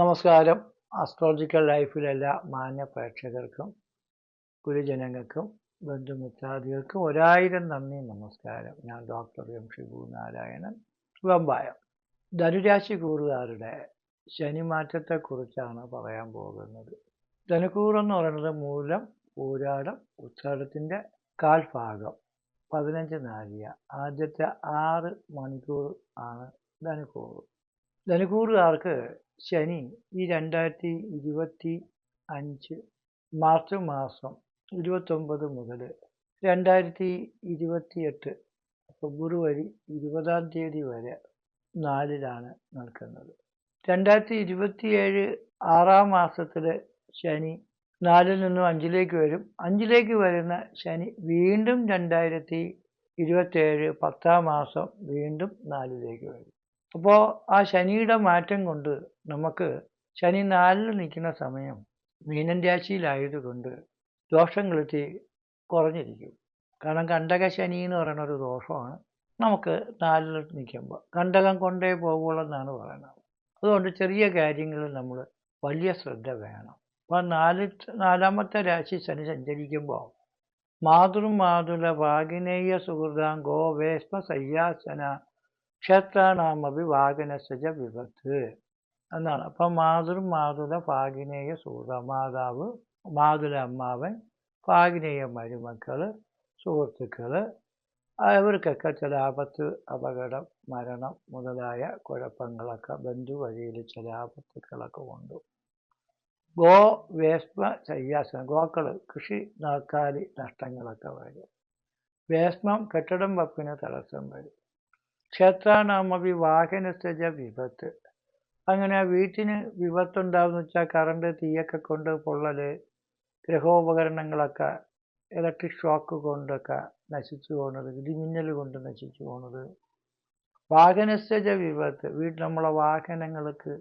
നമസ്കാരം. അസ്ട്രോളജിക്കൽ ലൈഫിലെ എല്ലാ മാന്യ പ്രേക്ഷകർക്കും ഗുരുജനങ്ങൾക്കും ബന്ധുമിത്രാദികൾക്കും ഒരായിരം നന്ദി നമസ്കാരം. ഞാൻ ഡോക്ടർ എം ഷിബു നാരായണൻ വെമ്പായം ധനുരാശി കൂറുകാരുടെ ശനിമാറ്റത്തെക്കുറിച്ചാണ് പറയാൻ പോകുന്നത്. ധനുക്കൂറെന്ന് പറയുന്നത് മൂലം പൂരാടം ഉത്രാടത്തിന്റെ കാൽഭാഗം പതിനഞ്ച് നാഴിക ആദ്യത്തെ ആറ് മണിക്കൂർ ആണ് ധനുക്കൂറ്. ധനുക്കൂറുകാർക്ക് ശനി ഈ രണ്ടായിരത്തി ഇരുപത്തി അഞ്ച് മാർച്ച് മാസം ഇരുപത്തൊമ്പത് മുതൽ രണ്ടായിരത്തി ഇരുപത്തിയെട്ട് ഫെബ്രുവരി ഇരുപതാം തീയതി വരെ നാലിലാണ് നിൽക്കുന്നത് രണ്ടായിരത്തി ഇരുപത്തിയേഴ് ആറാം മാസത്തിലെ ശനി നാലിൽ നിന്നും അഞ്ചിലേക്ക് വരും. അഞ്ചിലേക്ക് വരുന്ന ശനി വീണ്ടും രണ്ടായിരത്തി ഇരുപത്തേഴ് പത്താം മാസം വീണ്ടും നാലിലേക്ക് വരും. അപ്പോൾ ആ ശനിയുടെ മാറ്റം കൊണ്ട് നമുക്ക് ശനി നാലിൽ നിൽക്കുന്ന സമയം മീനൻ രാശിയിലായതുകൊണ്ട് ദോഷങ്ങളെത്തി കുറഞ്ഞിരിക്കും. കാരണം കണ്ടക ശനി എന്ന് പറയുന്ന ഒരു ദോഷമാണ്. നമുക്ക് നാലിൽ നിൽക്കുമ്പോൾ കണ്ടകം കൊണ്ടേ പോകുള്ളെന്നാണ് പറയുന്നത്. അതുകൊണ്ട് ചെറിയ കാര്യങ്ങളിൽ നമ്മൾ വലിയ ശ്രദ്ധ വേണം. അപ്പോൾ നാല് നാലാമത്തെ രാശി ശനി സഞ്ചരിക്കുമ്പോൾ മാതൃമാതുല വാഗിനേയ സുഹൃതാം ഗോവേഷ്മ സയ്യാസന ക്ഷേത്രാണാമഭി വാഗനസജ വിപത്ത് എന്നാണ്. അപ്പം മാതൃ മാതുല ഭാഗിനേയ സൂത മാതാവ് മാതുല അമ്മാവൻ ഭാഗിനേയ മരുമക്കൾ സുഹൃത്തുക്കൾ അവർക്കൊക്കെ ചില ആപത്ത് അപകടം മരണം മുതലായ കുഴപ്പങ്ങളൊക്കെ ബന്ധു വഴിയിൽ ചില ആപത്തുക്കളൊക്കെ ഉണ്ട്. ഗോ വേസ്മ ശയ്യാസനം ഗോക്കൾ കൃഷി നാക്കാലി നഷ്ടങ്ങളൊക്കെ വരും. വേസ്മം കെട്ടിടം വപ്പിന് തടസ്സം വരും. ക്ഷേത്രാനാമവി വാഹനസ്ഥജ വിപത്ത്. അങ്ങനെ വീട്ടിന് വിപത്തുണ്ടാവുന്ന വെച്ചാൽ കറണ്ട് തീയൊക്കെ കൊണ്ട് പൊള്ളൽ ഗ്രഹോപകരണങ്ങളൊക്കെ ഇലക്ട്രിക് ഷോക്ക് കൊണ്ടൊക്കെ നശിച്ചു പോകുന്നത് ഇടിമിന്നൽ കൊണ്ട് നശിച്ചു പോകുന്നത് വാഹനസ്ഥജ വിപത്ത് വീട്ടിൽ നമ്മളെ വാഹനങ്ങൾക്ക്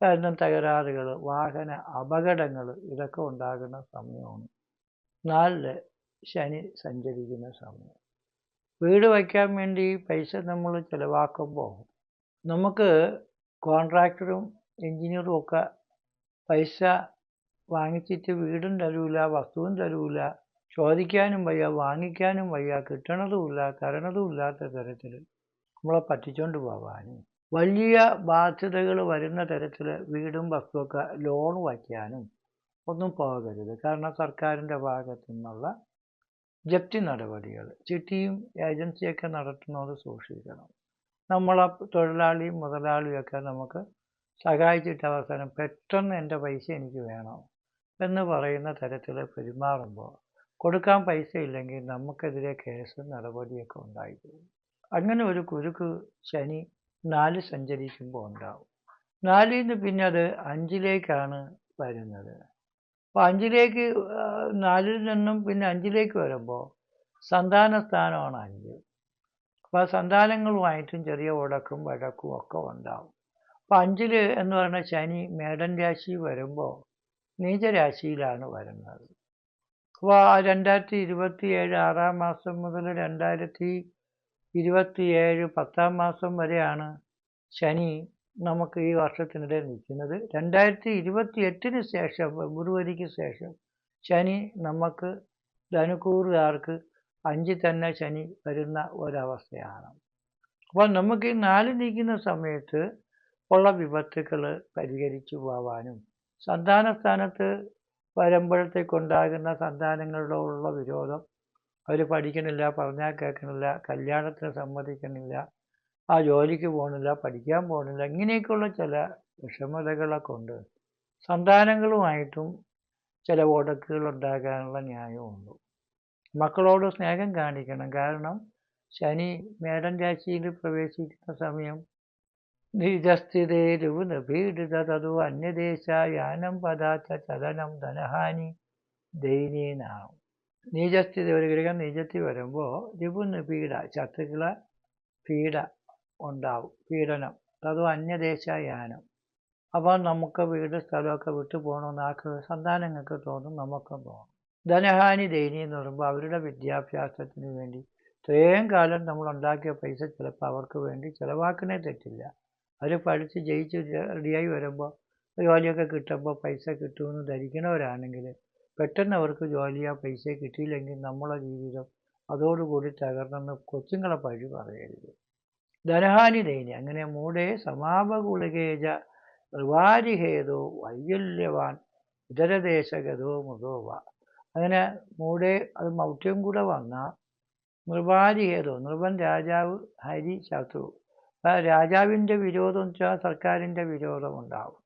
കാരണം തകരാറുകൾ വാഹന അപകടങ്ങൾ ഇതൊക്കെ ഉണ്ടാകുന്ന സമയമാണ്. നാലിൽ ശനി സഞ്ചരിക്കുന്ന സമയം. വീട് വയ്ക്കാൻ വേണ്ടി പൈസ നമ്മൾ ചിലവാക്കുമ്പോൾ നമുക്ക് കോൺട്രാക്ടറും എൻജിനീയറും ഒക്കെ പൈസ വാങ്ങിച്ചിട്ട് വീടും തരൂല വസ്തുവും തരൂല ചോദിക്കാനും വയ്യ വാങ്ങിക്കാനും വയ്യ കിട്ടണതുമില്ല തരണതും ഇല്ലാത്ത തരത്തിൽ നമ്മളെ പറ്റിച്ചോണ്ട് പോകാനും വലിയ ബാധ്യതകൾ വരുന്ന തരത്തിൽ വീടും വസ്തുവൊക്കെ ലോൺ വയ്ക്കാനും ഒന്നും പോകരുത്. കാരണം സർക്കാരിന്റെ ഭാഗത്തു നിന്നുള്ള ജപ്തി നടപടികൾ. ചിട്ടിയും ഏജൻസിയൊക്കെ നടത്തുന്നത് സൂക്ഷിക്കണം. നമ്മളെ തൊഴിലാളിയും മുതലാളിയൊക്കെ നമുക്ക് സഹായിച്ചിട്ട് അവസാനം പെട്ടെന്ന് എന്റെ പൈസ എനിക്ക് വേണം എന്ന് പറയുന്ന തരത്തിൽ പെരുമാറുമ്പോൾ കൊടുക്കാൻ പൈസ ഇല്ലെങ്കിൽ നമുക്കെതിരെ കേസ് നടപടിയൊക്കെ ഉണ്ടായിപ്പോകും. അങ്ങനെ ഒരു കുരുക്ക് ശനി നാല് സഞ്ചരിക്കുമ്പോൾ ഉണ്ടാവും. നാലിൽ നിന്ന് പിന്നെ അത് അഞ്ചിലേക്കാണ് വരുന്നത്. അപ്പോൾ അഞ്ചിലേക്ക് നാലിൽ നിന്നും പിന്നെ അഞ്ചിലേക്ക് വരുമ്പോൾ സന്താന സ്ഥാനമാണ് അഞ്ച്. അപ്പോൾ സന്താനങ്ങളുമായിട്ടും ചെറിയ ഉടക്കും വഴക്കും ഒക്കെ ഉണ്ടാവും. അപ്പോൾ അഞ്ചിൽ എന്ന് പറയുന്ന ശനി മേടൻ രാശി വരുമ്പോൾ നീചരാശിയിലാണ് വരുന്നത്. അപ്പോൾ രണ്ടായിരത്തി ഇരുപത്തി ഏഴ് ആറാം മാസം മുതൽ രണ്ടായിരത്തി ഇരുപത്തിയേഴ് പത്താം മാസം വരെയാണ് ശനി നമുക്ക് ഈ വർഷത്തിനിടെ നിൽക്കുന്നത്. രണ്ടായിരത്തി ഇരുപത്തി എട്ടിന് ശേഷം ഫെബ്രുവരിക്ക് ശേഷം ശനി നമുക്ക് ധനുക്കൂറുകാർക്ക് അഞ്ചിൽ തന്നെ ശനി വരുന്ന ഒരവസ്ഥയാണ്. അപ്പോൾ നമുക്ക് ഈ നാല് നീക്കുന്ന സമയത്ത് ഉള്ള വിപത്തുക്കൾ പരിഹരിച്ചു പോവാനും സന്താന സ്ഥാനത്ത് വരുമ്പോഴത്തേക്കുണ്ടാകുന്ന സന്താനങ്ങളോടുള്ള വിരോധം അവർ പഠിക്കണില്ല പറഞ്ഞാൽ കേൾക്കണില്ല കല്യാണത്തിന് സമ്മതിക്കണില്ല ആ ജോലിക്ക് പോകണില്ല പഠിക്കാൻ പോകണില്ല ഇങ്ങനെയൊക്കെയുള്ള ചില വിഷമതകളൊക്കെ ഉണ്ട്. സന്താനങ്ങളുമായിട്ടും ചില ഒടക്കുകൾ ഉണ്ടാകാനുള്ള ന്യായമുണ്ട് മക്കളോട് സ്നേഹം കാണിക്കണം. കാരണം ശനി മേടൻ രാശിയിൽ പ്രവേശിക്കുന്ന സമയം നിജസ്ഥിതേരുവ് നിപീഡിത തതു അന്യദേശ യാനം പദാച്ച ചലനം ധനഹാനി ദൈനീനാവും നീചസ്ഥിതി ഒരു ഗ്രഹം നീചത്തി വരുമ്പോൾ രിപുന്ന് പീഡ ശത്രുക്കളെ പീഡ ഉണ്ടാവും. പീഡനം. അതും അന്യദേശയാനം അപ്പോൾ നമുക്ക് വീട് സ്ഥലമൊക്കെ വിട്ടു പോകണമെന്ന് ആക്ക് സന്താനങ്ങൾക്ക് തോന്നും നമുക്കും തോന്നും. ധനഹാനി ദൈനി എന്ന് പറയുമ്പോൾ അവരുടെ വിദ്യാഭ്യാസത്തിന് വേണ്ടി ഇത്രയും കാലം നമ്മൾ ഉണ്ടാക്കിയ പൈസ ചിലപ്പോൾ അവർക്ക് വേണ്ടി ചിലവാക്കണേ തെറ്റില്ല. അവർ പഠിച്ച് ജയിച്ച് റെഡിയായി വരുമ്പോൾ ജോലിയൊക്കെ കിട്ടുമ്പോൾ പൈസ കിട്ടുമെന്ന് ധരിക്കണവരാണെങ്കിൽ പെട്ടെന്ന് അവർക്ക് ജോലിയാ പൈസ കിട്ടിയില്ലെങ്കിൽ നമ്മളെ ജീവിതം അതോടുകൂടി തകർന്നെന്ന് കൊച്ചുങ്ങളെ പഴി പറയരുത്. ധനഹാനി ദൈനി അങ്ങനെ മൂടെ സമാപകുളികേജ ഋവാരിഹേതോ വൈകല്യവാൻ ഇതരദേശഗതോ മുതോവ അങ്ങനെ മൂടെ അത് മൗഢ്യം കൂടെ വന്ന നൃപാരിഹേതോ നൃപൻ രാജാവ് ഹരി ശത്രു. രാജാവിന്റെ വിരോധം എന്ന് വെച്ചാൽ സർക്കാരിന്റെ വിരോധം ഉണ്ടാവും.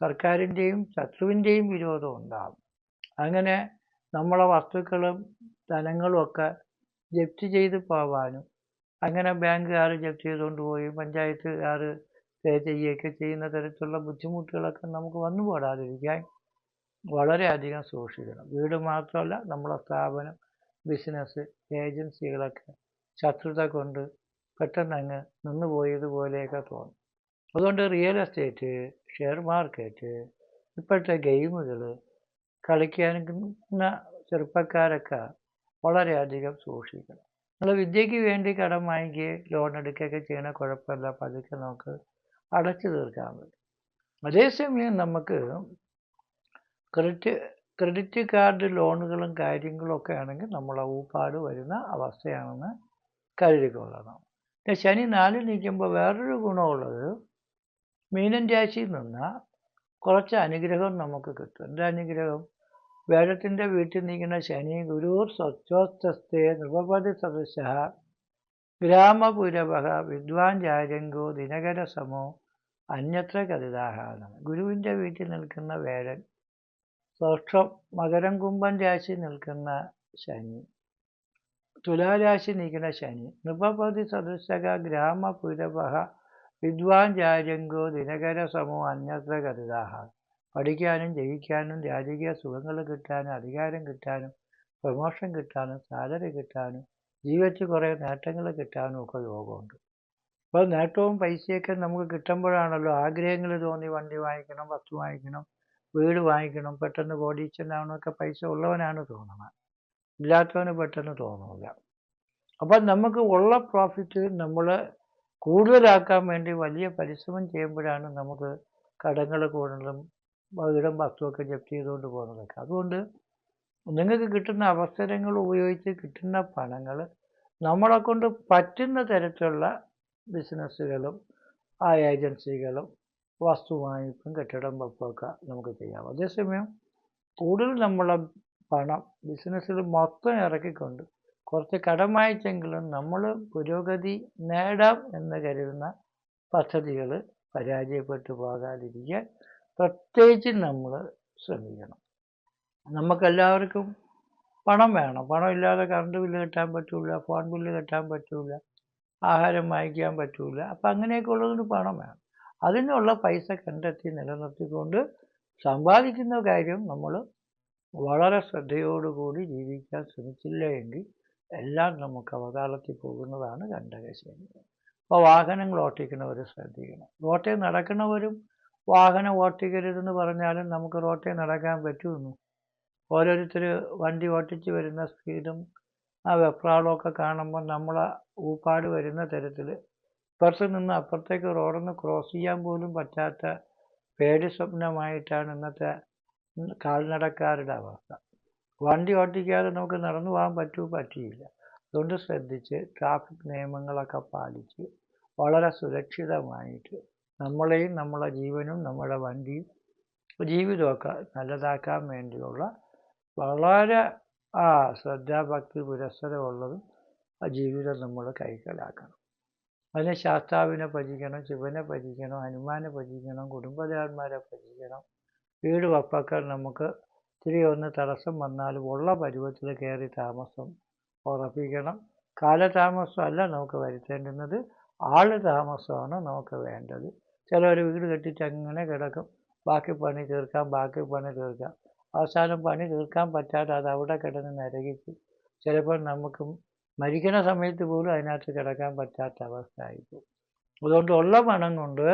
സർക്കാരിന്റെയും ശത്രുവിന്റെയും വിരോധം ഉണ്ടാവും. അങ്ങനെ നമ്മളെ വസ്തുക്കളും ധനങ്ങളും ഒക്കെ ജപ്തി ചെയ്ത് പോവാനും അങ്ങനെ ബാങ്കുകാർ ജപ്തി ചെയ്തുകൊണ്ട് പോയി പഞ്ചായത്തുകാർ പേ ചെയ്യുകയൊക്കെ ചെയ്യുന്ന തരത്തിലുള്ള ബുദ്ധിമുട്ടുകളൊക്കെ നമുക്ക് വന്നു പോടാതിരിക്കാൻ വളരെയധികം സൂക്ഷിക്കണം. വീട് മാത്രമല്ല നമ്മളെ സ്ഥാപനം ബിസിനസ് ഏജൻസികളൊക്കെ ശത്രുത കൊണ്ട് പെട്ടെന്ന് അങ്ങ് നിന്നുപോയതുപോലെയൊക്കെ തോന്നും. അതുകൊണ്ട് റിയൽ എസ്റ്റേറ്റ് ഷെയർ മാർക്കറ്റ് ഇപ്പോഴത്തെ ഗെയിമുകൾ കളിക്കാൻ ചെറുപ്പക്കാരൊക്കെ വളരെയധികം സൂക്ഷിക്കണം. നമ്മൾ വിദ്യയ്ക്ക് വേണ്ടി കടം വാങ്ങിക്കുകയും ലോൺ എടുക്കുകയൊക്കെ ചെയ്യണ കുഴപ്പമില്ല. പതുക്കെ നമുക്ക് അടച്ചു തീർക്കാൻ പറ്റും. അതേസമയം നമുക്ക് ക്രെഡിറ്റ് ക്രെഡിറ്റ് കാർഡ് ലോണുകളും കാര്യങ്ങളും ഒക്കെ ആണെങ്കിൽ നമ്മൾ ഊപ്പാട് വരുന്ന അവസ്ഥയാണെന്ന് കരുതിക്കൊള്ളണം പിന്നെ ശനി നാലിൽ നിൽക്കുമ്പോൾ വേറൊരു ഗുണമുള്ളത് മീനൻ രാശിയിൽ നിന്ന് കുറച്ച് അനുഗ്രഹം നമുക്ക് കിട്ടും. എന്താ അനുഗ്രഹം? വേദത്തിന്റെ വീട്ടിൽ നിൽക്കുന്ന ശനി ഗുരുർ സ്വച്ഛോസ്തസ്തേ നൃപതി സദൃശ ഗ്രാമപുരവഹ വിദ്വാൻ ജാരംഗോ ദിനകരസമോ അന്യത്ര കരുതാഹാണ് ഗുരുവിന്റെ വീട്ടിൽ നിൽക്കുന്ന വേഴൻ സ്വക്ഷം മകരം കുംഭൻ രാശി നിൽക്കുന്ന ശനി. തുലാരാശി നീക്കുന്ന ശനി. നൃപതി സദൃശക ഗ്രാമപുരവഹ വിദ്വാൻ ജാരംഗോ ദിനകരസമോ അന്യത്ര കരുതാഹ പഠിക്കാനും ജയിക്കാനും രാജകീയ സുഖങ്ങൾ കിട്ടാനും അധികാരം കിട്ടാനും പ്രമോഷൻ കിട്ടാനും സാലറി കിട്ടാനും ജീവിതത്തിൽ കുറേ നേട്ടങ്ങൾ കിട്ടാനും ഒക്കെ യോഗമുണ്ട്. അപ്പോൾ നേട്ടവും പൈസയൊക്കെ നമുക്ക് കിട്ടുമ്പോഴാണല്ലോ ആഗ്രഹങ്ങൾ തോന്നി വണ്ടി വാങ്ങിക്കണം വസ്തു വാങ്ങിക്കണം വീട് വാങ്ങിക്കണം പെട്ടെന്ന് കോടീശ്വരനാവണമൊക്കെ പൈസ ഉള്ളവനാണ് തോന്നുന്നത് ഇല്ലാത്തവന് പെട്ടെന്ന് തോന്നില്ല അപ്പം നമുക്ക് ഉള്ള പ്രോഫിറ്റ് നമ്മൾ കൂടുതലാക്കാൻ വേണ്ടി വലിയ പരിശ്രമം ചെയ്യുമ്പോഴാണ് നമുക്ക് കടങ്ങൾ കൂടുതലും വീടും വസ്തുവൊക്കെ ജപ്തി ചെയ്തുകൊണ്ട് പോകുന്നതൊക്കെ. അതുകൊണ്ട് നിങ്ങൾക്ക് കിട്ടുന്ന അവസരങ്ങൾ ഉപയോഗിച്ച് കിട്ടുന്ന പണങ്ങൾ നമ്മളെ കൊണ്ട് പറ്റുന്ന തരത്തിലുള്ള ബിസിനസ്സുകളും ആ ഏജൻസികളും വസ്തു വാങ്ങിപ്പും കെട്ടിടം വെപ്പുമൊക്കെ നമുക്ക് ചെയ്യാം. അതേസമയം കൂടുതൽ നമ്മളെ പണം ബിസിനസ്സിൽ മൊത്തം ഇറക്കിക്കൊണ്ട് കുറച്ച് കടം നമ്മൾ പുരോഗതി നേടാം എന്ന് കരുതുന്ന പദ്ധതികൾ പരാജയപ്പെട്ടു പോകാതിരിക്കാൻ പ്രത്യേകിച്ച് നമ്മൾ ശ്രമിക്കണം. നമുക്കെല്ലാവർക്കും പണം വേണം. പണം ഇല്ലാതെ കറണ്ട് ബില്ല് കെട്ടാൻ പറ്റില്ല ഫോൺ ബില്ല് കെട്ടാൻ പറ്റില്ല ആഹാരം വാങ്ങിക്കാൻ പറ്റില്ല അപ്പം അങ്ങനെയൊക്കെ ഉള്ളതിന് പണം വേണം. അതിനുള്ള പൈസ കണ്ടെത്തി നിലനിർത്തിക്കൊണ്ട് സമ്പാദിക്കുന്ന കാര്യം നമ്മൾ വളരെ ശ്രദ്ധയോടുകൂടി ജീവിക്കാൻ ശ്രമിച്ചില്ല എങ്കിൽ എല്ലാം നമുക്ക് അവതാളത്തിൽ പോകുന്നതാണ് കണ്ടകശേരി അപ്പോൾ വാഹനങ്ങൾ ഓട്ടിക്കുന്നവർ ശ്രദ്ധിക്കണം. റോട്ടിൽ നടക്കുന്നവരും വാഹനം ഓട്ടിക്കരുതെന്ന് പറഞ്ഞാലും നമുക്ക് റോട്ടിൽ നടക്കാൻ പറ്റുമെന്നു. ഓരോരുത്തർ വണ്ടി ഓട്ടിച്ച് വരുന്ന സ്പീഡും ആ വെപ്രാളമൊക്കെ കാണുമ്പോൾ നമ്മളെ ഊപ്പാട് വരുന്ന തരത്തിൽ ഇപ്പുറത്ത് നിന്ന് അപ്പുറത്തേക്ക് റോഡൊന്ന് ക്രോസ് ചെയ്യാൻ പോലും പറ്റാത്ത പേടി സ്വപ്നമായിട്ടാണ് ഇന്നത്തെ കാൽനടക്കാരുടെ അവസ്ഥ. വണ്ടി ഓട്ടിക്കാതെ നമുക്ക് നടന്നു പോകാൻ പറ്റൂ പറ്റിയില്ല. അതുകൊണ്ട് ശ്രദ്ധിച്ച് ട്രാഫിക് നിയമങ്ങളൊക്കെ പാലിച്ച് വളരെ സുരക്ഷിതമായിട്ട് നമ്മളെയും നമ്മളെ ജീവനും നമ്മുടെ വണ്ടിയും ജീവിതമൊക്കെ നല്ലതാക്കാൻ വേണ്ടിയുള്ള വളരെ ആ ശ്രദ്ധാഭക്തി പുരസ്സരമുള്ളതും ആ ജീവിതം നമ്മൾ കൈക്കലാക്കണം. അതിന് ശാസ്താവിനെ ഭജിക്കണം ശിവനെ ഭജിക്കണം ഹനുമാനെ ഭജിക്കണം കുടുംബദേവന്മാരെ ഭജിക്കണം. വീട് വപ്പക്കൾ നമുക്ക് ഇത്തിരി ഒന്ന് തടസ്സം വന്നാലും ഉള്ള പരുവത്തിൽ കയറി താമസം ഉറപ്പിക്കണം. കാലതാമസമല്ല നമുക്ക് വരുത്തേണ്ടുന്നത്. ആൾ താമസമാണ് നമുക്ക് വേണ്ടത്. ചിലർ വീട് കെട്ടിയിട്ട് അങ്ങനെ കിടക്കും. ബാക്കി പണി തീർക്കാം ബാക്കി പണി തീർക്കാം. അവസാനം പണി തീർക്കാൻ പറ്റാതെ അത് അവിടെ കിടന്ന് നരകിച്ച് ചിലപ്പോൾ നമുക്ക് മരിക്കുന്ന സമയത്ത് പോലും അതിനകത്ത് കിടക്കാൻ പറ്റാത്ത അവസ്ഥ ആയിപ്പോകും അതുകൊണ്ട് ഉള്ള പണം കൊണ്ട്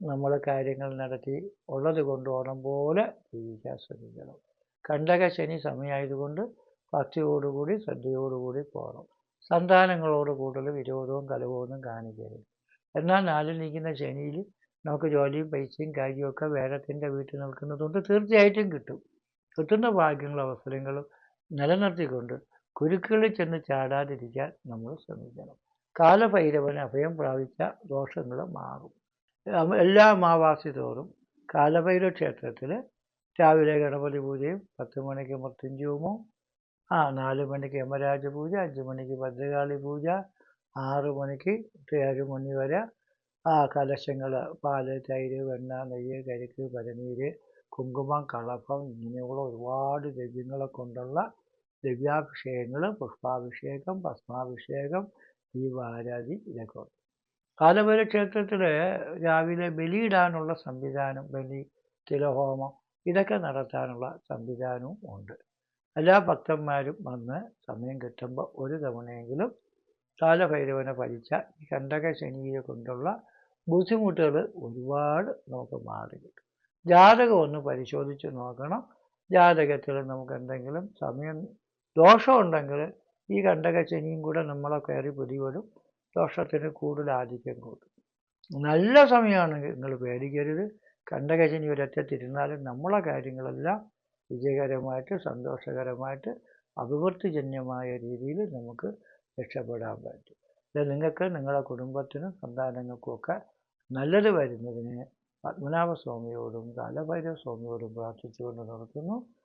നമ്മൾ കാര്യങ്ങൾ നടത്തി ഉള്ളത് കൊണ്ട് ഓണം പോലെ ജീവിക്കാൻ ശ്രമിക്കണം. കണ്ടക ശനി സമയമായതുകൊണ്ട് ഭക്തിയോടുകൂടി ശ്രദ്ധയോടുകൂടി പോകണം സന്താനങ്ങളോട് കൂടുതൽ വിരോധവും കലഹവും കാണിക്കരുത്. എന്നാൽ നാലിൽ നിൽക്കുന്ന ശനിയിൽ നമുക്ക് ജോലിയും പൈസയും കാര്യമൊക്കെ വേരത്തിന്റെ വീട്ടിൽ നിൽക്കുന്നതുകൊണ്ട് തീർച്ചയായിട്ടും കിട്ടും. കിട്ടുന്ന ഭാഗ്യങ്ങളും അവസരങ്ങളും നിലനിർത്തിക്കൊണ്ട് കുരുക്കുകളിൽ ചെന്ന് ചാടാതിരിക്കാൻ നമ്മൾ ശ്രമിക്കണം. കാലഭൈരവന് അഭയം പ്രാപിച്ച ദോഷങ്ങൾ മാറും. എല്ലാ അമാവാസി തോറും കാലഭൈരവ ക്ഷേത്രത്തിൽ രാവിലെ ഗണപതി പൂജയും പത്ത് മണിക്ക് മൃത്യുഞ്ജയവും ആ നാല് മണിക്ക് യമരാജ പൂജ അഞ്ച് മണിക്ക് ഭദ്രകാളി പൂജ ആറ് മണിക്ക് തൊട്ട് ഏഴ് മണി വരെ ആ കലശങ്ങൾ പാൽ തൈര് വെണ്ണ നെയ്യ് കരിക്ക് പരനീര് കുങ്കുമം കളഭം ഇങ്ങനെയുള്ള ഒരുപാട് ദ്രവ്യങ്ങളെ കൊണ്ടുള്ള ദിവ്യാഭിഷേകങ്ങൾ പുഷ്പാഭിഷേകം ഭസ്മാഭിഷേകം ദീപാരാധി ഇതൊക്കെ. ഉണ്ട് കാലഭൈരവ ക്ഷേത്രത്തിൽ രാവിലെ ബലിയിടാനുള്ള സംവിധാനം ബലി തിലഹോമം ഇതൊക്കെ നടത്താനുള്ള സംവിധാനവും ഉണ്ട്. എല്ലാ ഭക്തന്മാരും വന്ന് സമയം കിട്ടുമ്പോൾ ഒരു തവണയെങ്കിലും കാലഭൈരവനെ ഭരിച്ച ഈ കണ്ടക ശനിയെ കൊണ്ടുള്ള ബുദ്ധിമുട്ടുകൾ ഒരുപാട് നമുക്ക് മാറി കിട്ടും. ജാതകം ഒന്ന് പരിശോധിച്ച് നോക്കണം. ജാതകത്തിൽ നമുക്ക് എന്തെങ്കിലും സമയം ദോഷമുണ്ടെങ്കിൽ ഈ കണ്ടക ശനിയും കൂടെ നമ്മളെ കയറി പിടിപെടും. ദോഷത്തിന് കൂടുതൽ ആധിക്യം കൂട്ടും നല്ല സമയമാണെങ്കിൽ നിങ്ങൾ പേടിക്കരുത്. കണ്ടകശനി ഒരറ്റത്തിരുന്നാലും നമ്മളെ കാര്യങ്ങളെല്ലാം വിജയകരമായിട്ട് സന്തോഷകരമായിട്ട് അഭിവൃദ്ധിജന്യമായ രീതിയിൽ നമുക്ക് രക്ഷപ്പെടാൻ പറ്റും. ഇത് നിങ്ങൾക്ക് നിങ്ങളുടെ കുടുംബത്തിനും സന്താനങ്ങൾക്കും ഒക്കെ നല്ലത് വരുന്നതിന് പത്മനാഭസ്വാമിയോടും കാലഭൈരവ സ്വാമിയോടും പ്രാർത്ഥിച്ചുകൊണ്ട് നടത്തുന്നു